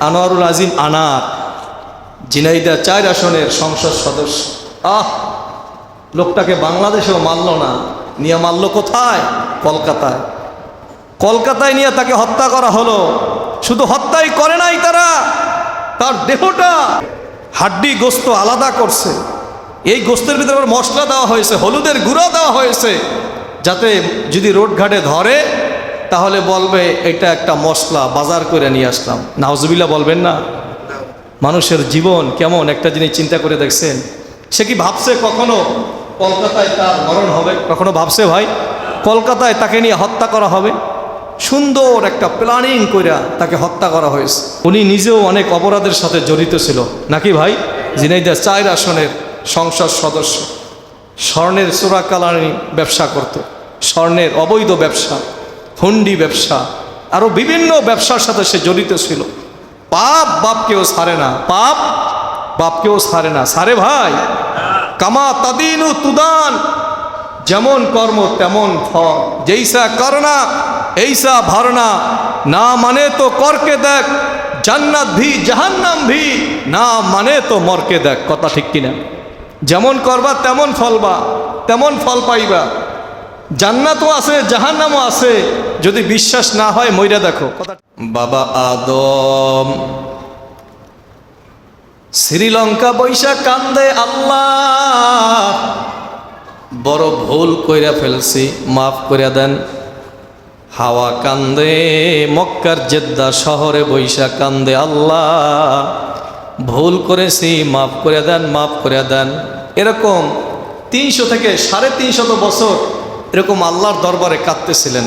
আনোয়ারুল আজিম আনার, জিনাইদা চার আসনের সংসদ সদস্য। আহ! লোকটাকে বাংলাদেশেও মারল না, নিয়ে মারল কোথায়? কলকাতায়। কলকাতায় নিয়ে তাকে হত্যা করা হলো। শুধু হত্যাই করে নাই তারা, তার দেহটা। হাড্ডি গোস্ত আলাদা করছে। এই গোস্তের ভিতরে মশলা দেওয়া হয়েছে, হলুদের গুঁড়া দেওয়া হয়েছে, যাতে যদি রোডঘাটে ধরে তাহলে বলবে, এটা একটা মশলা, বাজার করে নিয়ে আসলাম। নাওজবিল্লা বলবেন না। মানুষের জীবন কেমন? একটা জিনিস চিন্তা করে দেখছেন। সে কি ভাবছে কখনো কলকাতায় তার মরণ হবে? কখনো ভাবছে ভাই? কলকাতায় তাকে নিয়ে হত্যা করা হবে? সুন্দর একটা প্ল্যানিং কইরা তাকে হত্যা করা হয়েছে। উনি নিজেও অনেক অপরাধের সাথে জড়িত ছিল। নাকি ভাই? জিনাইদা চার আসনের সংসদ সদস্য। স্বর্ণের চোরাকালানি ব্যবসা করত। স্বর্ণের অবৈধ ব্যবসা। হুন্ডি ব্যবসা আরও বিভিন্ন ব্যবসার সাথে সে জড়িত ছিল। পাপ বাপকেও সারে না, পাপ বাপকেও সারে না। সারে ভাই। কামা তাদিনু তুদান, যেমন কর্ম তেমন ফল। যেইসা করনা, এইসা ভরনা। না মানে তো করকে দেখ, জান্নাত ভি, জাহান্নাম ভি। না মানে তো মরকে দেখ, কথা ঠিক কিনা? যেমন করবা, তেমন ফলবা, তেমন ফল পাইবা। জান্নাতও আছে, জাহান্নামও আছে। যদি বিশ্বাস না হয়, মইরা দেখো। বাবা আদম, শ্রীলঙ্কা বৈশা কান্দে আল্লাহ। বড় ভুল কইরা ফেলছি, মাফ কইরা দেন। হাওয়া কান্দে, মক্কার জেদ্দা শহরে বৈশা কান্দে আল্লাহ। ভুল করেছি, মাফ করে দেন, মাফ করে দেন। এরকম তিনশো থেকে সাড়ে তিনশত বছর এরকম আল্লাহর দরবারে কাঁদতেছিলেন।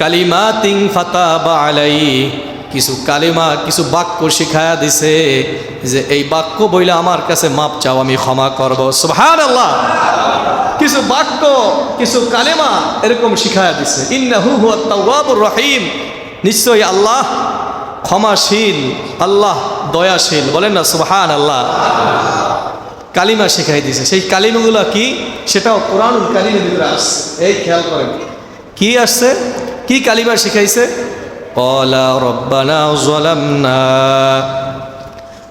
কালিমাতিন ফাতাবা আলাইহি। কিছু কালিমা, কিছু বাক্য শিখায়া দিছে যে, এই বাক্য বইলে আমার কাছে মাপ চাও, আমি ক্ষমা করব। সুবহানাল্লাহ। কিছু বাক্য, কিছু কালেমা এরকম শিখায়া দিছে। ইন্নাহু হুয়া তাওয়াবুর রহিম। নিশ্চয়ই আল্লাহ ক্ষমাশীল, আল্লাহ দয়াশীল, বলেন না সুবহান আল্লাহ কালিমা শেখাই দিছে। সেই কালিমাগুলো কি? সেটাও কোরআনুল কালিমের ভিতরে আসছে। এই খেয়াল করেন। কি আসছে? কি কালিমা শিখাইছে قال ربنا ظلمنا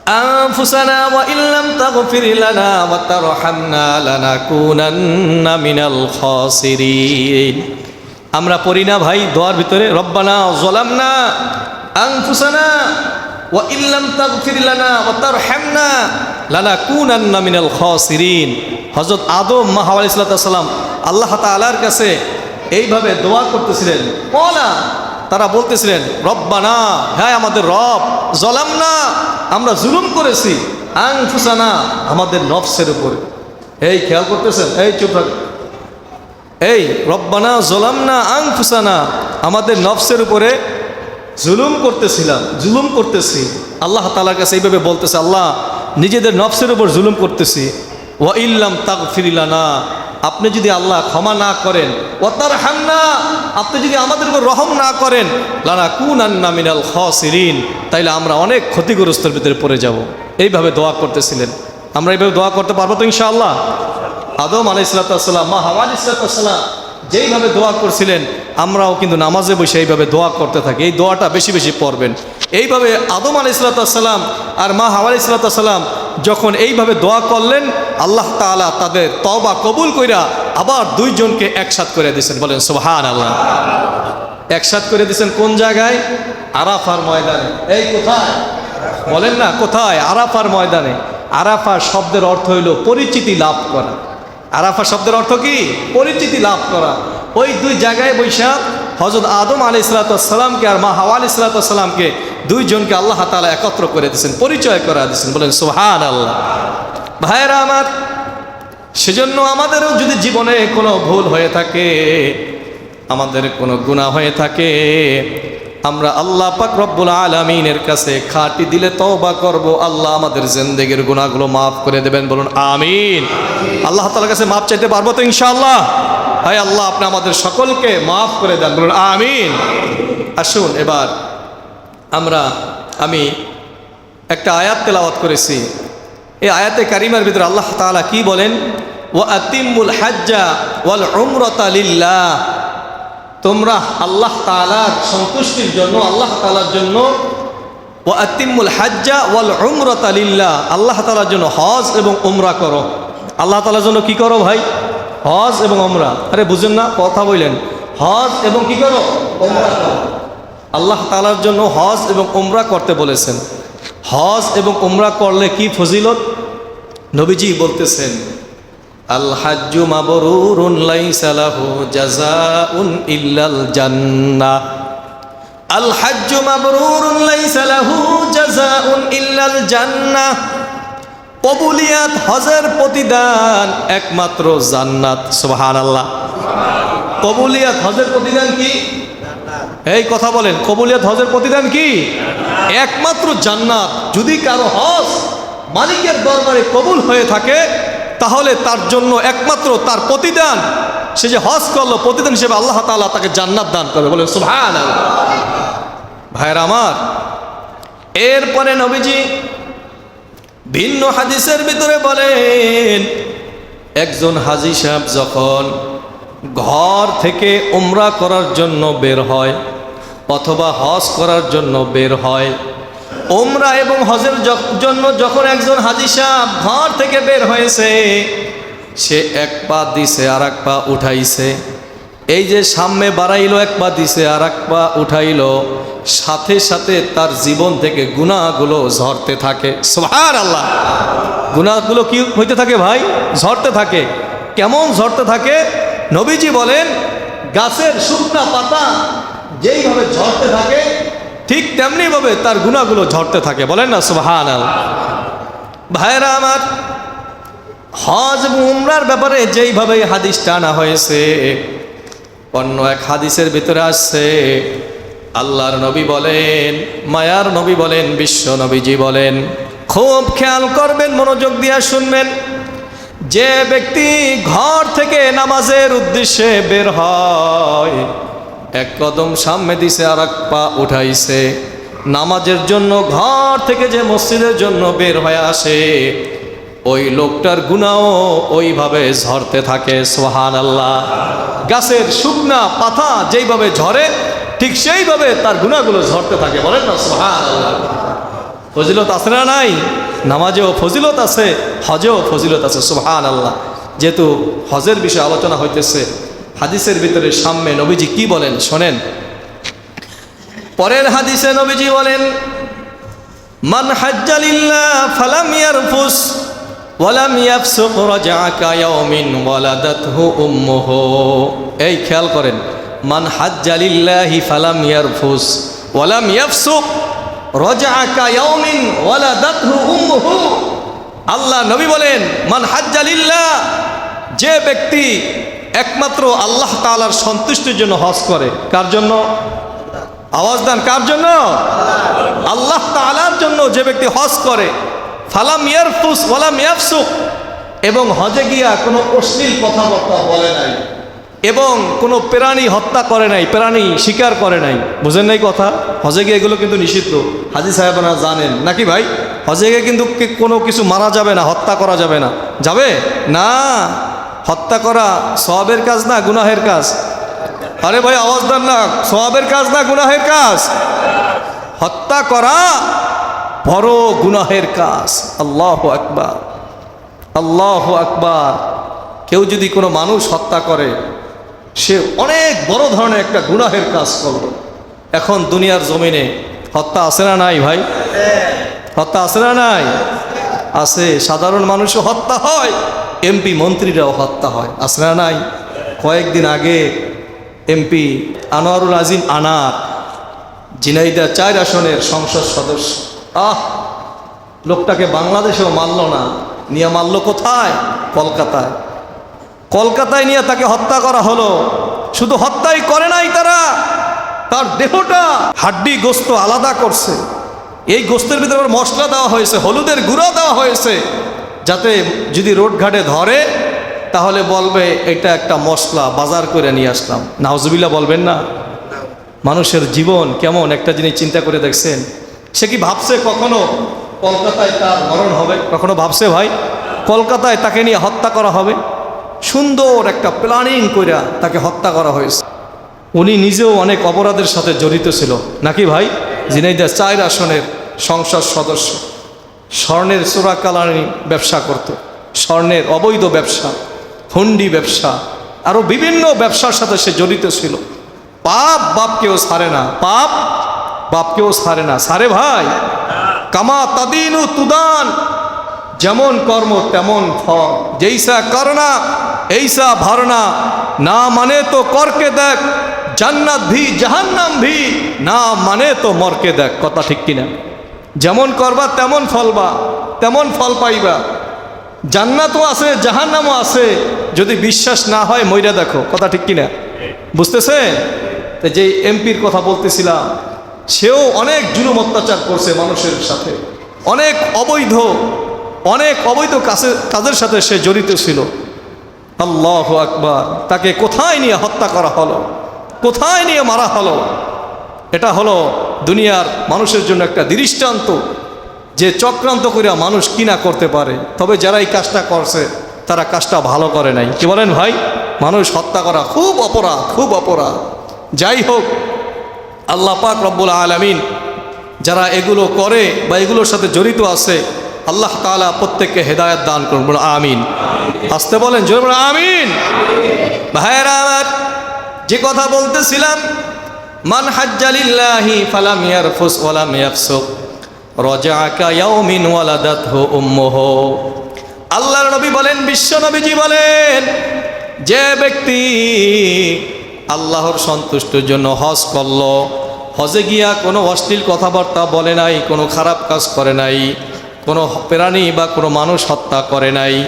أنفسنا وإن لم تغفر لنا وترحمنا لنكونن من الخاسرين আমরা পড়ি না ভাই দোয়ার ভিতরে রব্বানা জলামনা আনফুসানা ওয়া ইল্লাম তাগফির লানা ওয়া তারহামনা লানাকুনান্না মিনাল খাসিরিন হযরত আদম মা হাওয়া আলাইহিস সালাম আল্লাহ তাআলার কাছে এইভাবে দোয়া করতেছিলেন। কলা, তারা বলতেছিলেন, রব্বানা হ্যাঁ আমাদের রব জলাম না আমরা জুলুম করেছি আং ফুসানা আমাদের নফসের উপরে। এই খেয়াল করতেছেন? এই চুপ এই, রব্বানা জলাম না আং ফুসানা আমাদের নফসের উপরে জুলুম করতেছিলাম, জুলুম করতেছি। আল্লাহ তালার কাছে এইভাবে বলতেছে, আল্লাহ, নিজেদের নফসের উপর জুলুম করতেছি। ওয়া ইল্লাম তাক ফিরিলানা আপনি যদি আল্লাহ ক্ষমা না করেন ও তার হান্না আপনি যদি আমাদের উপর রহম না করেন লানা কুন আন্না মিনাল খসিরিন। তাইলে আমরা অনেক ক্ষতিগ্রস্তের ভিতরে পড়ে যাব। এইভাবে দোয়া করতেছিলেন। আমরা এইভাবে দোয়া করতে পারব তো ইনশাআল্লাহ? আদম আলাইসালাম মা হাওয়া আলাইসালাম যেইভাবে দোয়া করছিলেন, আমরাও কিন্তু নামাজে বসে এইভাবে দোয়া করতে থাকি। এই দোয়াটা বেশি বেশি পড়বেন। এইভাবে আদম আলি আলাইসালাম আর মা হাওয়া আলাইসালাম যখন এইভাবে দোয়া করলেন, আল্লাহ তাআলা তাদের তবা কবুল কইরা আবার দুইজনকে একসাথ করে দিয়েছেন। বলেন সোহান আল্লাহ একসাথ করে দিয়েছেন কোন জায়গায়? আরাফার ময়দানে। এই কোথায়? বলেন না, কোথায়? আরাফার ময়দানে। আরাফা শব্দের অর্থ হইল পরিচিতি লাভ করা। আরাফা শব্দের অর্থ কি? পরিচিতি লাভ করা। ওই দুই জায়গায় বৈশা হজরত আদম আলি সালাতামকে আর মা হাওয়া আলি সালাতামকে দুইজনকে আল্লাহ তালা একত্র করে দিয়েছেন, পরিচয় করা দিয়েছেন। বলেন সোহান আল্লাহ ভাইয়েরা আমার, সেজন্য আমাদেরও যদি জীবনে কোনো ভুল হয়ে থাকে, আমাদের কোনো গুণা হয়ে থাকে আমরা আল্লাহ পাক রব্বুল আলমিনের কাছে খাটি দিলে তওবা করব, আল্লাহ আমাদের জিন্দেগির গুণাগুলো মাফ করে দেবেন, বলুন আমিন। আল্লাহ তালার কাছে মাফ চাইতে পারব তো ইনশাআল্লাহ? হাই আল্লাহ আপনি আমাদের সকলকে মাফ করে দেন, বলুন আমিন। আসুন এবার আমরা, আমি একটা আয়াত তেলাওয়াত করেছি। এই আয়াতে কারিমার ভিতরে আল্লাহ তাআলা কি বলেন? ও আতিমুল হাজ্জা ওয়াল উমরাতা লিল্লাহ। তোমরা আল্লাহ তাআলার সন্তুষ্টির জন্য, আল্লাহ তালার জন্য ও আতিমুল হাজ্জা ওয়াল উমরাতা লিল্লাহ, আল্লাহ তাআলার জন্য হজ এবং উমরা করো। আল্লাহ তাআলার জন্য কি করো ভাই? হজ এবং উমরা। আরে বুঝেন না, কথা বললেন। হজ এবং কি করো? উমরা করো। আল্লাহ তাআলার জন্য হজ এবং উমরা করতে বলেছেন। হজ এবং উমরা করলে কি ফজিলত? নবীজি বলতেছেন আল হাজ্জু মাবরুরুন লাইসা লাহু জাযাউন ইল্লাল জান্নাহ। আল হাজ্জু মাবরুরুন লাইসা জাযাউন ইল্লাল জান্নাহ। কবুলিয়াত হজের প্রতিদান একমাত্র জান্নাত, সুবহানাল্লাহ। কবুলিয়াত হজের প্রতিদান কি? এই কথা বলেন, কবুলিয়াত হজের প্রতিদান কি? একমাত্র জান্নাত। যদি কারও হজ মালিকের দরবারে কবুল হয়ে থাকে তাহলে তার জন্য একমাত্র তার প্রতিদান। সে যে হজ করল, প্রতিদান হিসেবে আল্লাহ তাআলা তাকে জান্নাত দান করবে। বলে সুভান ভাইয়ের আমার, এরপরে নবীজি ভিন্ন হাদিসের ভিতরে বলেন, একজন হাজি সাহেব যখন ঘর থেকে উমরা করার জন্য বের হয়, অথবা হজ করার জন্য বের হয় ওমরা এবং হজের জন্য যখন একজন হাজি সাহেব ঘর থেকে বের হয়েছে, সে এক পা দিছে আর এক পা উঠাইছে। এই যে সামনে বাড়াইলো, এক পা দিছে আর এক পা উঠাইল, সাথে সাথে তার জীবন থেকে গুণাগুলো ঝরতে থাকে। সোহার আল্লাহ গুণাগুলো কি হইতে থাকে ভাই? ঝরতে থাকে। কেমন ঝরতে থাকে? নবীজি বলেন, গাছের শুকনা পাতা যেইভাবে ঝরতে থাকে ঠিক তেমনিভাবে তার গুণাগুলো ঝরতে থাকে। বলেন না সুবাহান ভাইরা আমার, হজ উমরার ব্যাপারে যেইভাবে হাদিস টানা হয়েছে, অন্য এক হাদিসের ভিতরে আসছে, আল্লাহর নবী বলেন, মায়ার নবী বলেন, বিশ্ব নবীজি বলেন, খুব খেয়াল করবেন, মনোযোগ দিয়া শুনবেন, যে ব্যক্তি ঘর থেকে নামাজের উদ্দেশ্যে বের হয় এক কদম সামনে দিছে আর এক পা উঠাইছে। নামাজের জন্য ঘর থেকে যে মসজিদের জন্য বের হয়ে আসে, ওই লোকটার গুণাও ওইভাবে ঝরতে থাকে সোহান আল্লাহ গাছের শুকনা পাতা যেইভাবে ঝরে, ঠিক সেইভাবে তার গুণাগুলো ঝরতে থাকে, বলেন না সোহান আল্লাহ ফজিলত আছে না নাই? নামাজেও ফজিলত আছে, হজেও ফজিলত আছে সোহান আল্লাহ যেহেতু হজের বিষয়ে আলোচনা হইতেছে হাদিসের ভিতরে সামনে নবীজি কি বলেন? শোনেন। পরের হাদিসে নবীজি বলেন, মান হাজ্জালিল্লাহ ফালাম ইয়ারফুস ওয়ালাম ইয়াফসুক রাজাকা ইয়াউমিন ওয়ালাদাতহু উম্মুহু। এই খেয়াল করেন, মান হাজ্জালিল্লাহি ফালাম ইয়ারফুস ওয়ালাম ইয়াফসুক রাজাকা ইয়াউমিন ওয়ালাদাতহু উম্মুহু। আল্লাহ নবী বলেন, মান হাজ্জালিল্লাহ যে ব্যক্তি একমাত্র আল্লাহ তাআলার সন্তুষ্টির জন্য হজ করে। কার জন্য? আওয়াজ দান, কার জন্য? আল্লাহ তাআলার জন্য যে ব্যক্তি হজ করে, ফালাম ইয়ারফুস ওয়ালাম ইয়াফসুক, এবং হজে গিয়া কোনো অশ্লীল কথাবার্তা বলে নাই, এবং কোনো প্রাণী হত্যা করে নাই, প্রাণী শিকার করে নাই। বুঝেন নাই কথা? হজে গিয়ে এগুলো কিন্তু নিষিদ্ধ। হাজি সাহেবরা জানেন। নাকি ভাই? হজে গিয়ে কিন্তু কোনো কিছু মারা যাবে না, হত্যা করা যাবে না। যাবে? না। হত্যা করা সবের কাজ না গুনাহের কাজ? আরে ভাই, আওয়াজ দেন না। সবের কাজ না গুনাহের কাজ? হত্যা করা বড় গুনাহের কাজ। আল্লাহ আকবার। আল্লাহ আকবার। কেউ যদি কোনো মানুষ হত্যা করে, সে অনেক বড় ধরনের একটা গুনাহের কাজ করল। এখন দুনিয়ার জমিনে হত্যা আছে না নাই ভাই? হত্যা আছে না নাই? আছে। সাধারণ মানুষও হত্যা হয়। এমপি মন্ত্রীরাও হত্যা হয় না নাই? কয়েকদিন আগে এমপি আনোয়ারুল আজিম আনার, ঝিনাইদা চার আসনের সংসদ সদস্য। আহ! লোকটাকে বাংলাদেশেও মারল না, নিয়ে মারল কোথায়? কলকাতায়। কলকাতায় নিয়ে তাকে হত্যা করা হলো। শুধু হত্যাই করে নাই তারা, তার দেহটা হাড্ডি গোস্ত আলাদা করছে। এই গোস্তের ভিতরে মশলা দেওয়া হয়েছে, হলুদের গুঁড়া দেওয়া হয়েছে। যাতে যদি রোড ঘাটে ধরে, তাহলে বলবে এটা একটা মশলা, বাজার করে নিয়ে আসলাম। নাহজবিল্লা বলবেন না। মানুষের জীবন কেমন? একটা জিনিস চিন্তা করে দেখছেন। সে কি ভাবছে কখনো কলকাতায় তার মরণ হবে? কখনো ভাবছে ভাই? কলকাতায় তাকে নিয়ে হত্যা করা হবে? সুন্দর একটা প্ল্যানিং করে তাকে হত্যা করা হয়েছে। উনি নিজেও অনেক অপরাধের সাথে জড়িত ছিল। নাকি ভাই? জিনাইদা চায়ের আসনের সংসদ সদস্য। স্বর্ণের চোরা কালানি ব্যবসা করত। স্বর্ণের অবৈধ ব্যবসা হুন্ডি ব্যবসা আরও বিভিন্ন ব্যবসার সাথে সে জড়িত ছিল। পাপ বাপকেও সারে না, পাপ বাপকেও সারে না। সারে ভাই। কামা তাদিনু তুদান, যেমন কর্ম তেমন ফল। যেইসা করনা, এইসা ভরনা। না মানে তো করকে দেখ, জান্নাত ভি জাহান্নাম ভি। না মানে তো মরকে দেখ। কথা ঠিক কিনা? যেমন করবা, তেমন ফলবা, তেমন ফল পাইবা। জান্নাতও আছে, জাহান্নামও আছে। যদি বিশ্বাস না হয়, মইরা দেখো, কথা ঠিক কিনা? বুঝতেছেন তো যে এমপির কথা বলতেছিলাম, সেও অনেক জুলুম অত্যাচার করছে মানুষের সাথে। অনেক অবৈধ অনেক অবৈধ কাছে কাজের সাথে সে জড়িত ছিল। আল্লাহ আকবার, তাকে কোথায় নিয়ে হত্যা করা হলো? কোথায় নিয়ে মারা হলো? এটা হলো দুনিয়ার মানুষের জন্য একটা দৃষ্টান্ত যে চক্রান্ত করিয়া মানুষ কিনা করতে পারে। তবে যারা এই কাজটা করছে, তারা কাজটা ভালো করে নাই। কি বলেন ভাই? মানুষ হত্যা করা খুব অপরাধ খুব অপরাধ। যাই হোক, আল্লাহ পাক রব্বুল আলমিন যারা এগুলো করে বা এগুলোর সাথে জড়িত আছে, আল্লাহ তাআলা প্রত্যেককে হেদায়ত দান করুন। বলো আমিন। আসতে বলেন, জোরে বলো আমিন। ভাইয়েরা যে কথা বলতেছিলাম মান হাজ্জালিল্লাহি ফালাম ইয়ারফুস ওয়ালাম ইয়াফসুক। রাজাকা ইয়াউমিন ওয়ালাদাতহু উম্মুহু। আল্লাহর নবী বলেন, বিশ্ব নবীজি বলেন, যে ব্যক্তি আল্লাহর সন্তুষ্টির জন্য হজ করল, হজে গিয়া কোনো অশ্লীল কথাবার্তা বলে নাই, কোনো খারাপ কাজ করে নাই, কোনো প্রাণী বা কোনো মানুষ হত্যা করে নাই,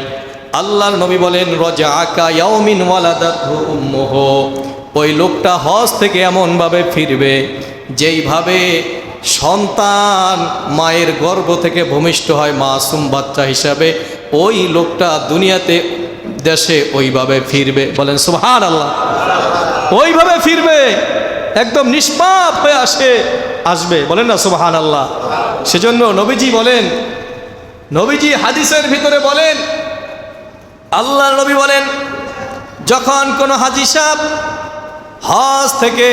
আল্লাহর নবী বলেন রজা আকা ইয়াউমিন ওয়ালাদাতহু উম্মুহু। ওই লোকটা হজ থেকে এমনভাবে ফিরবে, যেইভাবে সন্তান মায়ের গর্ভ থেকে ভূমিষ্ঠ হয় মাসুম বাচ্চা হিসাবে, ওই লোকটা দুনিয়াতে, দেশে ওইভাবে ফিরবে। বলেন সুহান আল্লাহ ওইভাবে ফিরবে, একদম নিষ্পাপ হয়ে আসে, আসবে। বলেন না সুবাহান আল্লাহ সেজন্য নবীজি বলেন, নবীজি হাদিসের ভিতরে বলেন আল্লাহ নবী বলেন, যখন কোনো হাজি সাহ হজ থেকে,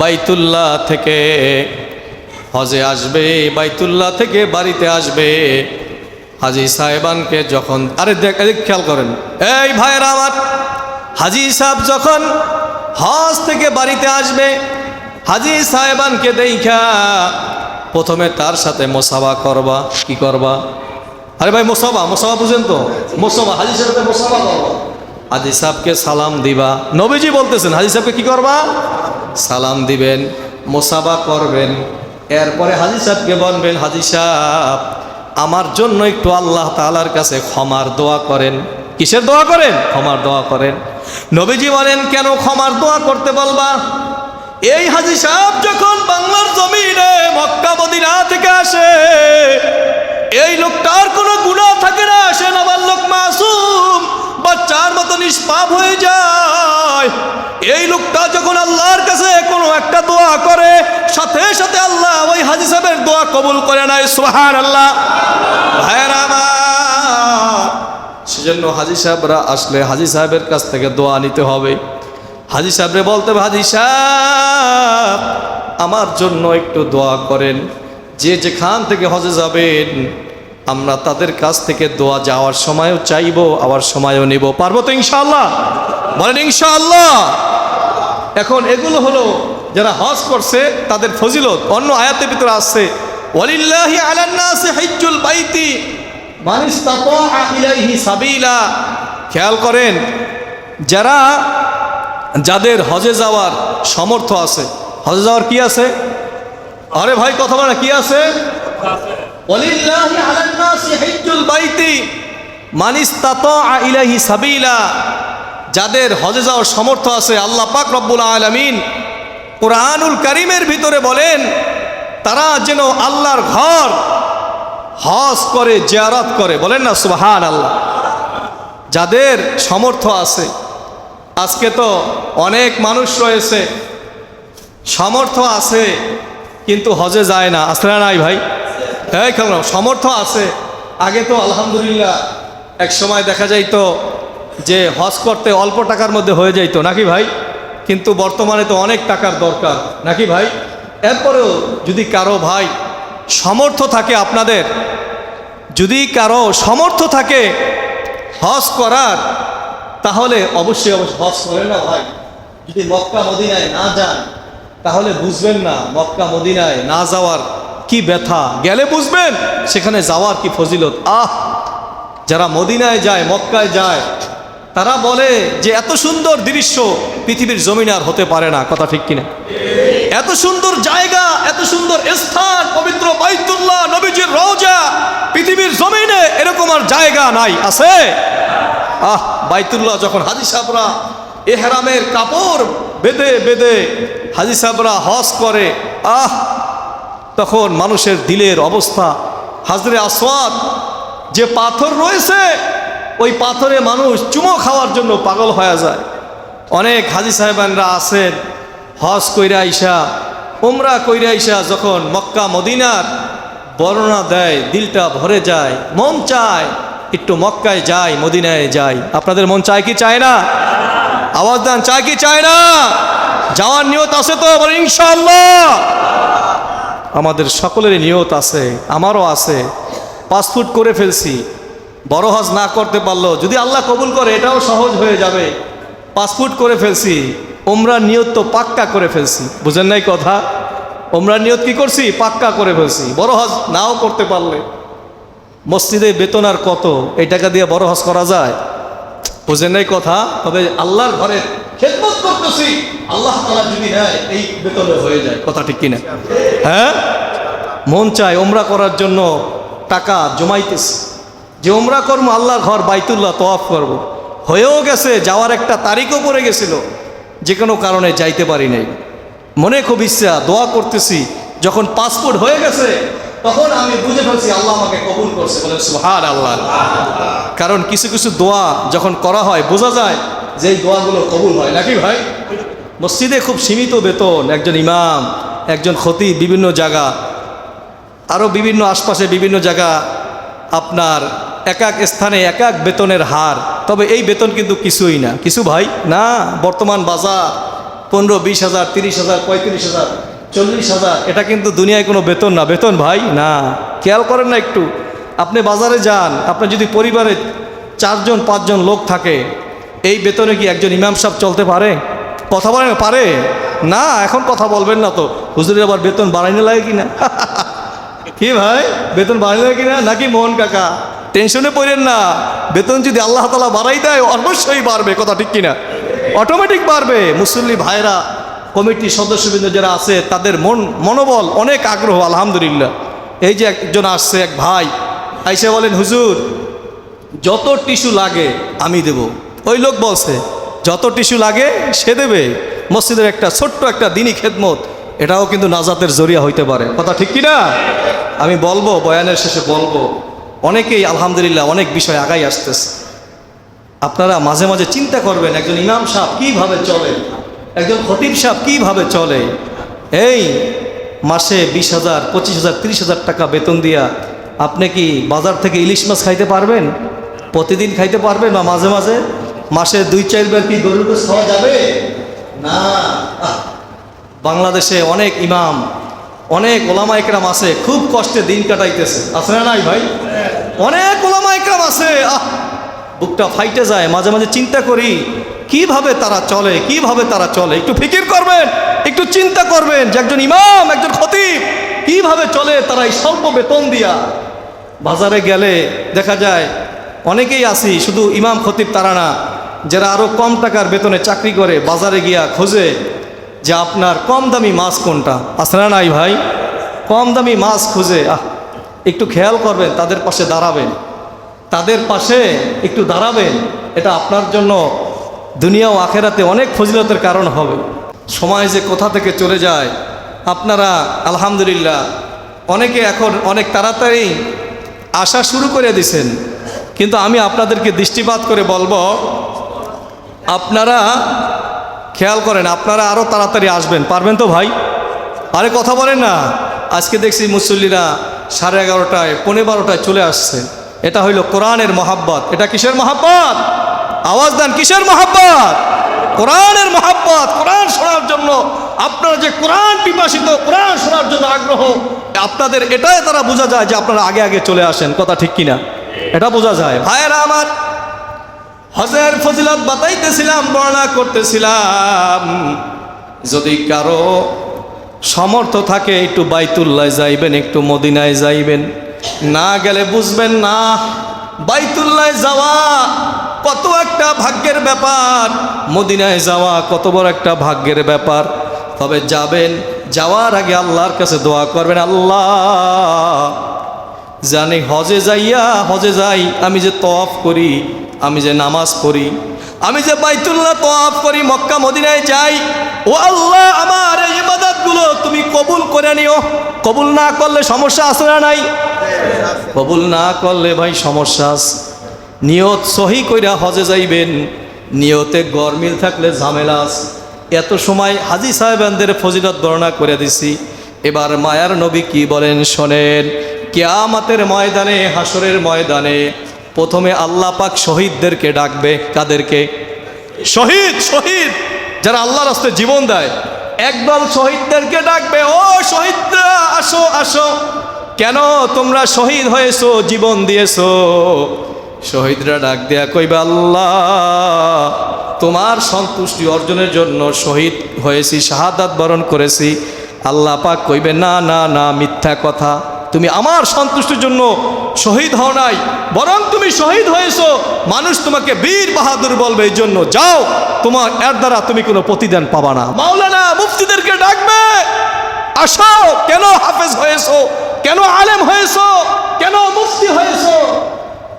বাইতুল্লাহ থেকে। হজে আসবে, বাইতুল্লাহ থেকে বাড়িতে আসবে। হাজি সাহেবানকে যখন, আরে দেখ খেয়াল করেন। এই ভাইয়েরা আমার, হাজি সাহেব যখন হজ থেকে বাড়িতে আসবে, হাজি সাহেবানকে দেখা প্রথমে তার সাথে মোসাবা করবা, কি করবা? আরে ভাই, মোসাবা মোসাবা বুঝেন তো? মোসাবা, হাজি সাহেবের মোসাবা করবা। হাজি সাহেবকে সালাম দিবা। নবীজি বলতেছেন হাজি সাহেবকে কি করবা? সালাম দিবেন, মোসাবা করবেন। এরপরে হাজি সাহেবকে বলবেন হাজি সাহেব, আমার জন্য একটু আল্লাহ তালার কাছে ক্ষমার দোয়া করেন। কিসের দোয়া করেন? ক্ষমার দোয়া করেন। নবীজি বলেন, কেন ক্ষমার দোয়া করতে বলবা? এই হাজি সাহেব যখন বাংলার জমিনে মক্কা মদিনা থেকে আসে, এই লোকটার কোনো গুণা থাকে না, সে নবার লোক মাসুম। বাচ্চার মতো নিষ্পাপ হয়ে যায়। এই লোকটা যখন আল্লাহর কাছে কোনো একটা দোয়া করে, সাথে সাথে আল্লাহ ওই হাজি সাহেবের দোয়া কবুল করে নাই সোহান আল্লাহ সেজন্য হাজি সাহেবরা আসলে হাজি সাহেবের কাছ থেকে দোয়া নিতে হবে। হাজি সাহেবরে বলতে হবে, হাজি সাহেব, আমার জন্য একটু দোয়া করেন। যে যেখান থেকে হজে যাবেন আমরা তাদের কাছ থেকে দোয়া যাওয়ার সময়ও চাইব, আবার সময়ও নিব। পারব তো ইনশাআল্লাহ? বলেন ইনশাআল্লাহ। এখন এগুলো হলো যারা হজ করছে, তাদের ফজিলত। অন্য আয়াতের ভিতরে আসছে, ওয়ালিল্লাহি আলান্নাসি হিজ্জুল বাইতি মান ইসতাতাআ ইলাইহি সাবিলা। খেয়াল করেন, যারা, যাদের হজে যাওয়ার সমর্থ আছে, হজে যাওয়ার কি আছে? আরে ভাই, কথা বলে কি আছে? যাদের হজে যাওয়ার সমর্থ আছে, আল্লাহ পাক রব্বুল আলামিন কোরআনুল করিমের ভিতরে বলেন, তারা যেন আল্লাহর ঘর হজ করে, জিয়ারত করে। বলেন না সুবাহান আল্লাহ যাদের সমর্থ আছে, আজকে তো অনেক মানুষ রয়েছে, সামর্থ্য আছে, কিন্তু হজে যায় না। আসলে নাই ভাই? হ্যাঁ কেন সমর্থ আছে। আগে তো আলহামদুলিল্লাহ এক সময় দেখা যাইতো যে হজ করতে অল্প টাকার মধ্যে হয়ে যাইতো, নাকি ভাই? কিন্তু বর্তমানে তো অনেক টাকার দরকার, নাকি ভাই? এরপরেও যদি কারও ভাই সমর্থ থাকে আপনাদের, যদি কারও সমর্থ থাকে হজ করার, তাহলে অবশ্যই অবশ্যই হজ করেন না ভাই। যদি মক্কা মদিনায় না যান, তাহলে বুঝবেন না মক্কা মদিনায় না যাওয়ার কি ব্যথা? গেলে বুঝবেন, সেখানে যাওয়ার কি ফজিলত? আহ! যারা মদিনায় যায়, মক্কায় যায়, তারা বলে যে এত সুন্দর দৃশ্য পৃথিবীর জমিনে আর হতে পারে না, কথা ঠিক কিনা? এত সুন্দর জায়গা, এত সুন্দর স্থান, পবিত্র বাইতুল্লাহ, নবীজির রওজা, পৃথিবীর জমিনে এরকম আর জায়গা নাই, আছে? আহ! বাইতুল্লাহ যখন হাজি সাহরা এহরামের কাপড় বেঁধে বেঁধে হাজি সাহরা হজ করে, আহ! তখন মানুষের দিলের অবস্থা। হাজরে আসওয়াদ, যে পাথর রয়েছে, ওই পাথরে মানুষ চুমো খাওয়ার জন্য পাগল হয়ে যায়। অনেক হাজি সাহেবানরা আছেন, হজ কইরা আইসা, উমরা কইরা আইসা যখন মক্কা, মদিনার বর্ণনা দেয়, দিলটা ভরে যায়, মন চায়, একটু মক্কায় যাই, মদিনায় যাই। আপনাদের মন চায় কি চায় না? আওয়াজ দেন, চায় কি চায় না? যাওয়ার নিয়ত আছে তো? বলে ইনশাআল্লাহ। আমাদের সকলেরই নিয়ত আছে, আমারও আছে। পাসপোর্ট করে ফেলছি, বড় হজ না করতে পারল যদি আল্লাহ কবুল করে, এটাও সহজ হয়ে যাবে। পাসপোর্ট করে ফেলছি ওমরা নিয়ত তো পাক্কা করে ফেলছি। বুঝেন নাই কথা? ওমরা নিয়ত কি করছি? পাক্কা করে ফেলছি। বড় হজ নাও করতে পারলে। মসজিদে বেতন আর কত? এই টাকা দিয়ে বড় হজ করা যায়? বুঝেন নাই কথা? তবে আল্লাহর ঘরে খেদমত করতেছি। আল্লাহ তালা যদি নেয়, এই বেতনে হয়ে যায়। কথা ঠিক কিনা? হ্যাঁ? মন চায় ওমরা করার জন্য টাকা জমাইতেছে। যে ওমরা করব, আল্লাহর ঘর বাইতুল্লাহ তোয়াফ করব। হয়েও গেছে, যাওয়ার একটা তারিখও পড়ে গেছিল। যে কোনো কারণে যাইতে পারি নাই। মনে খুব ইচ্ছা, দোয়া করতেছি। যখন পাসপোর্ট হয়ে গেছে, তখন আমি বুঝে ফেলছি আল্লাহ আমাকে কবুল করছে। বলে সুহার আল্লাহ কারণ কিছু কিছু দোয়া যখন করা হয়, বোঝা যায় যে এই দোয়াগুলো কবুল হয়, নাকি ভাই? মসজিদে খুব সীমিত বেতন, একজন ইমাম, একজন খতি বিভিন্ন জায়গা। আরও বিভিন্ন আশপাশে বিভিন্ন জায়গা আপনার এক এক স্থানে এক এক বেতনের হার। তবে এই বেতন কিন্তু কিছুই না। কিছু ভাই? না, বর্তমান বাজার পনেরো, বিশ হাজার, তিরিশ হাজার, পঁয়ত্রিশ হাজার, চল্লিশ হাজার। এটা কিন্তু দুনিয়ায় কোনো বেতন না। বেতন ভাই? না। খেয়াল করেন না একটু। আপনি বাজারে যান, আপনার যদি পরিবারে চারজন, পাঁচজন লোক থাকে এই বেতনে কি একজন ইমাম সাহেব চলতে পারে? কথা বলেন, পারে? না, এখন কথা বলবেন না তো। হুজুরের আবার বেতন বাড়াইনে লাগে কি না? কি ভাই, বেতন বাড়াইনে লাগে কিনা নাকি মোহন কাকা? টেনশনে পড়েন না। বেতন যদি আল্লাহ তালা বাড়াই দেয়, অবশ্যই বাড়বে, কথা ঠিক কিনা? অটোমেটিক বাড়বে। মুসল্লি ভাইরা কমিটির সদস্যবৃন্দ যারা আছে, তাদের মন, মনোবল অনেক আগ্রহ, আলহামদুলিল্লাহ। এই যে একজন আসছে, এক ভাই, আইসে বলেন, হুজুর, যত টিস্যু লাগে আমি দেব। ওই লোক বলছে, যত টিস্যু লাগে সে দেবে। মসজিদের একটা ছোট্ট একটা দিনই খেদমত, এটাও কিন্তু নাজাতের জরিয়া হইতে পারে। কথা ঠিক কি না আমি বলব, বয়ানের শেষে বলব, অনেকেই আলহামদুলিল্লাহ অনেক বিষয় আগাই আসতেছে। আপনারা মাঝে মাঝে চিন্তা করবেন, একজন ইমাম সাহেব কীভাবে চলে? একজন খতিব সাহেব কীভাবে চলে? এই মাসে বিশ হাজার, পঁচিশ হাজার, তিরিশ হাজার টাকা বেতন দিয়া আপনি কি বাজার থেকে ইলিশ মাছ খাইতে পারবেন? প্রতিদিন খাইতে পারবেন বা মাঝে মাঝে? মাসে দুই, চারবার কি গরুর গোস খাওয়া যাবে? না। বাংলাদেশে অনেক ইমাম, অনেক ওলামা একরাম আছে, খুব কষ্টে দিন কাটাইতেছে। আছে না নাই ভাই? অনেক ওলামা একরাম আছে। আহ, বুকটা ফাইটে যায়, মাঝে মাঝে চিন্তা করি, কীভাবে তারা চলে, কীভাবে তারা চলে? একটু ফিকির করবেন, একটু চিন্তা করবেন যে একজন ইমাম, একজন খতিব, কীভাবে চলে তারা এই স্বল্প বেতন দিয়া? বাজারে গেলে দেখা যায়, অনেকেই আসি শুধু ইমাম, খতিব তারা না। যারা আরও কম টাকার বেতনে চাকরি করে, বাজারে গিয়া খোঁজে যে আপনার কম দামি মাছ কোনটা। না নাই ভাই? কম দামি মাছ খুঁজে, আহ, একটু খেয়াল করবেন, তাদের পাশে দাঁড়াবেন। তাদের পাশে একটু দাঁড়াবেন, এটা আপনার জন্য দুনিয়া ও আখেরাতে অনেক ফজিলতের কারণ হবে। সময় যে কোথা থেকে চলে যায়, আপনারা, আলহামদুলিল্লাহ, অনেকে এখন অনেক তাড়াতাড়ি আসা শুরু করে দিছেন। কিন্তু আমি আপনাদেরকে দৃষ্টিপাত করে বলব আপনারা খেয়াল করেন, আপনারা আরও তাড়াতাড়ি আসবেন। পারবেন তো ভাই? আরে কথা বলেন না। আজকে দেখছি মুসল্লিরা সাড়ে এগারোটায় পনেরো বারোটায় চলে আসছে। এটা হইল কোরআনের মহাব্বত। এটা কিসের মহাব্বত? আওয়াজ দেন, কিসের মহাব্বত? কোরআনের মহাব্বত, কোরআন শোনার জন্য। আপনারা যে কোরআন পিপাসিত, কোরআন শোনার জন্য আগ্রহ, আপনাদের এটাই তারা বোঝা যায় যে আপনারা আগে আগে চলে আসেন। কথা ঠিক কিনা? এটা বোঝা যায়। ভাইয়েরা আমার হজের ফজিলত বাতাইতেছিলাম, বর্ণনা করতেছিলাম। যদি কারও সমর্থ থাকে, একটু বাইতুল্লায় যাইবেন, একটু মদিনায় যাইবেন। না গেলে বুঝবেন না, বাইতুল্লায় যাওয়া কত একটা ভাগ্যের ব্যাপার, মদিনায় যাওয়া কত বড় একটা ভাগ্যের ব্যাপার। তবে যাবেন, যাওয়ার আগে আল্লাহর কাছে দোয়া করবেন, আল্লাহ, জানি হজে যাইয়া, হজে যাই, আমি যে তফ করি আমি যে নামাজ পড়ি, আমি যে বাইতুল্লাহ তফ করি, মক্কা মদিনায় যাই, ও আল্লাহ, আমার এই ইবাদতগুলো তুমি কবুল করে নিও। কবুল না করলে সমস্যা আছে না নাই? কবুল না করলে ভাই সমস্যা আছে। নিয়ত সহি কইরা হজে যাইবেন, নিয়তে গরমিল থাকলে ঝামেলা আছে। এত সময় হাজি সাহেবানদের ফজিলত বর্ণনা করে দিছি। এবার মায়ার নবী কি বলেন শোনেন, কেয়ামাতের ময়দানে হাসরের ময়দানে প্রথমে আল্লাহ পাক শহীদদেরকে ডাকবে কাদেরকে? শহীদ শহীদ! যারা আল্লাহর হস্তে জীবন দেয় একদল শহীদদেরকে ডাকবে ও শহীদরা আসো আসো। কেন তোমরা শহীদ হয়েছো জীবন দিয়েছ? শহীদরা ডাক দেয়া কইবে আল্লাহ তোমার সন্তুষ্টি অর্জনের জন্য শহীদ হয়েছি শাহাদাত বরণ করেছি। আল্লাহ পাক কইবে না না না মিথ্যা কথা। তুমি আমার সন্তুষ্টির জন্য শহীদ হও নাই, বরং তুমি শহীদ হয়েছো। মানুষ তোমাকে বীর বাহাদুর বলবে, এই জন্য যাও, তোমার এর দ্বারা তুমি কোনো প্রতিদান পাবা না। মাওলানা মুফতিদেরকে ডাকবে, আসো, কেন হাফেজ হয়েছো, কেন আলেম হয়েছো, কেন মুফতি হয়েছো?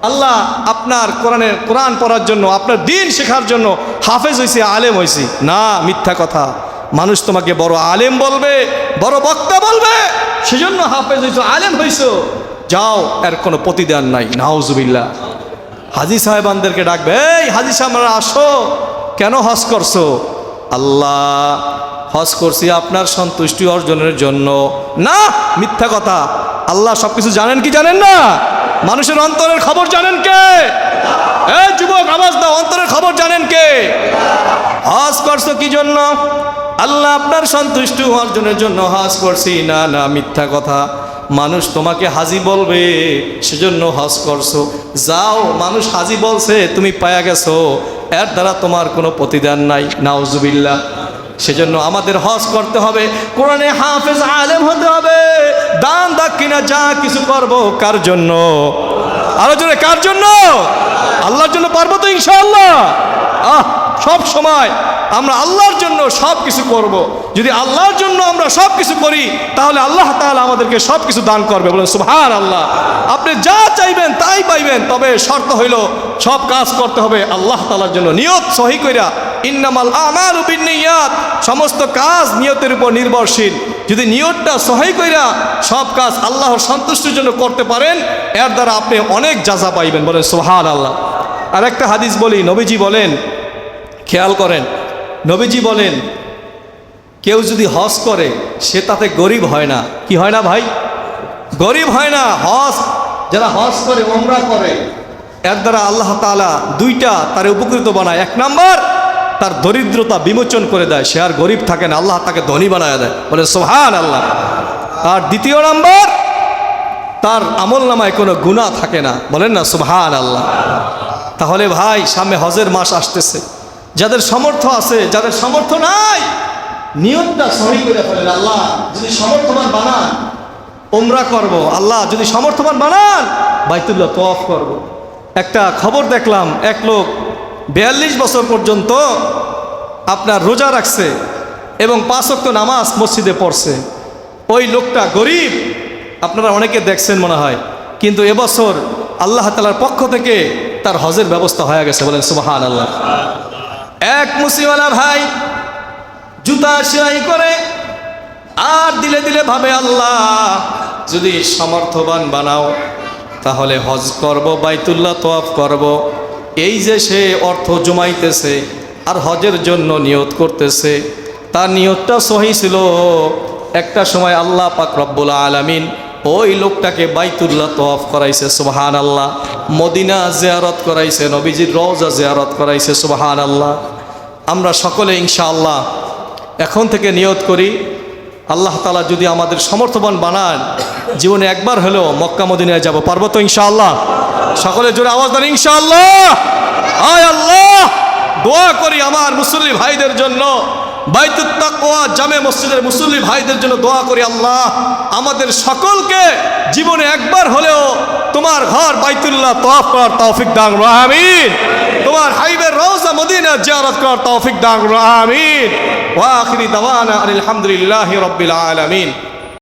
আল্লাহ আপনার কোরআনের কোরআন পড়ার জন্য, আপনার দিন শেখার জন্য হাফেজ হয়েছে আলেম হয়েছি না, মিথ্যা কথা। মানুষ তোমাকে বড় আলেম বলবে, বড় বক্তা বলবে। সেজন্য হাফেজ হয়েছো আলেম হয়েছো যাও, এর কোনো প্রতিদান নাই। নাউজুবিল্লা হাজি সাহেবানদেরকে ডাকবে, এই হাজি সাহেবরা আসো। কেন হজ করছ? আল্লাহ, হজ করছি আপনার সন্তুষ্টি অর্জনের জন্য। না, মিথ্যা কথা। আল্লাহ সব কিছু জানেন কি জানেন না? মানুষের অন্তরের খবর জানেন কে? যুবক, আওয়াজ দাও, অন্তরের খবর জানেন কে? হজ করছ কি জন্য? আল্লাহ আপনার সন্তুষ্ট অর্জনের জন্য হজ করছি। না না, মিথ্যা কথা। মানুষ তোমাকে হাজি বলবে, সেজন্য হজ করছ। যাও, মানুষ হাজি বলছে, তুমি পায়া গেছো। এর দ্বারা তোমার কোনো প্রতিদান নাই। নাউজুবিল্লাহ। সেজন্য আমাদের হজ করতে হবে। কোরআনে হাফেজ আলেম হতে হবে। দান দাক্ষিণা যা কিছু করব, কার জন্য? জোরে, কার জন্য? আল্লাহর জন্য পারব তো ইনশাআল্লাহ। আহ, সব সময় আমরা আল্লাহর জন্য সব কিছু করব। যদি আল্লাহর জন্য আমরা সব কিছু করি, তাহলে আল্লাহ তাআলা আমাদেরকে সব কিছু দান করবে। বলেন সুবহান আল্লাহ আপনি যা চাইবেন, তাই পাইবেন। তবে শর্ত হইল, সব কাজ করতে হবে আল্লাহ তালার জন্য। নিয়ত সহি কইরা, ইন্নামাল আমাল বিনিয়াত সমস্ত কাজ নিয়তের উপর নির্ভরশীল। যদি নিয়তটা সহায় কইরা সব কাজ আল্লাহর সন্তুষ্টির জন্য করতে পারেন, এর দ্বারা আপনি অনেক যাজা পাইবেন। বলেন সোহান আল্লাহ আর একটা হাদিস বলি, নবীজি বলেন, খেয়াল করেন, নবীজি বলেন, কেউ যদি হজ করে, সে তাতে গরিব হয় না। কি হয় না ভাই? গরিব হয় না, হজ। যারা হজ করে ওমরা করে, এর দ্বারা আল্লাহ তাআলা দুইটা তার উপকৃত বানায়। এক নাম্বার তার দরিদ্রতা বিমোচন করে দেয়। সে আর গরিব থাকে না, আল্লাহ তাকে ধনী বানায় দেয়। বলে সোহান আল্লাহ আর দ্বিতীয় নাম্বার, তার আমল নামায় কোনো গুণা থাকে না। বলেন না সুবহান আল্লাহ তাহলে ভাই, সামনে হজের মাস আসতেছে। যাদের সামর্থ্য আছে, যাদের সামর্থ্য নাই, নিয়তটা সহি করে ফেলেন। আল্লাহ, যদি সমর্থমান বানান ওমরা করব। আল্লাহ, যদি সমর্থমান বানান, বাইতুল্লাহ তফ করব। একটা খবর দেখলাম, এক লোক বিয়াল্লিশ বছর পর্যন্ত আপনার রোজা রাখছে এবং পাঁচ ওয়াক্ত নামাজ মসজিদে পড়ছে। ওই লোকটা গরিব, আপনারা অনেকে দেখছেন মনে হয়। কিন্তু এবছর আল্লাহ তালার পক্ষ থেকে তার হজের ব্যবস্থা হয়ে গেছে বলেন সুবাহান আল্লাহ এক মুসিওয়ালা ভাই জুতা সেলাই করে আর দিলে দিলে ভাবে, আল্লাহ, যদি সমর্থবান বানাও, তাহলে হজ করব, বাইতুল্লাহ তোয়াফ করব। এই যে সে অর্থ জমাইতেছে আর হজের জন্য নিয়ত করতেছে, তার নিয়তটা সহি ছিল একটা সময় আল্লাহ পাক রব্বুল আলামিন ওই লোকটাকে বাইতুল্লাহ তোয়াফ করাইছে সুবাহান আল্লাহ মদিনা জিয়ারত করাইছে, নবীজির রওজা জিয়ারত করাইছে সুবাহান আল্লাহ আমরা সকলে ইনশাআল্লাহ এখন থেকে নিয়ত করি, আল্লাহ তালা যদি আমাদের সমর্থবান বানান জীবনে একবার হলেও মক্কা মদিনায় যাব, পারব তো ইনশাআল্লাহ? সকলে জোরে আওয়াজ দেন, ইনশাআল্লাহ। আয় আল্লাহ, দোয়া করি আমার মুসল্লি ভাইদের জন্য। বাইতুত তাকওয়া জামে মসজিদের মুসল্লি ভাইদের জন্য দোয়া করি আল্লাহ। আমাদের সকলকে জীবনে একবার হলেও তোমার ঘর বাইতুল্লাহ তওয়াফ করার তৌফিক দান আমিন। তোমার হাইবের রওজা মদিনা জিয়ারত করার তৌফিক দান আমিন। ওয়া আখিরি দাওয়ানা আলহামদুলিল্লাহি রাব্বিল আলামিন।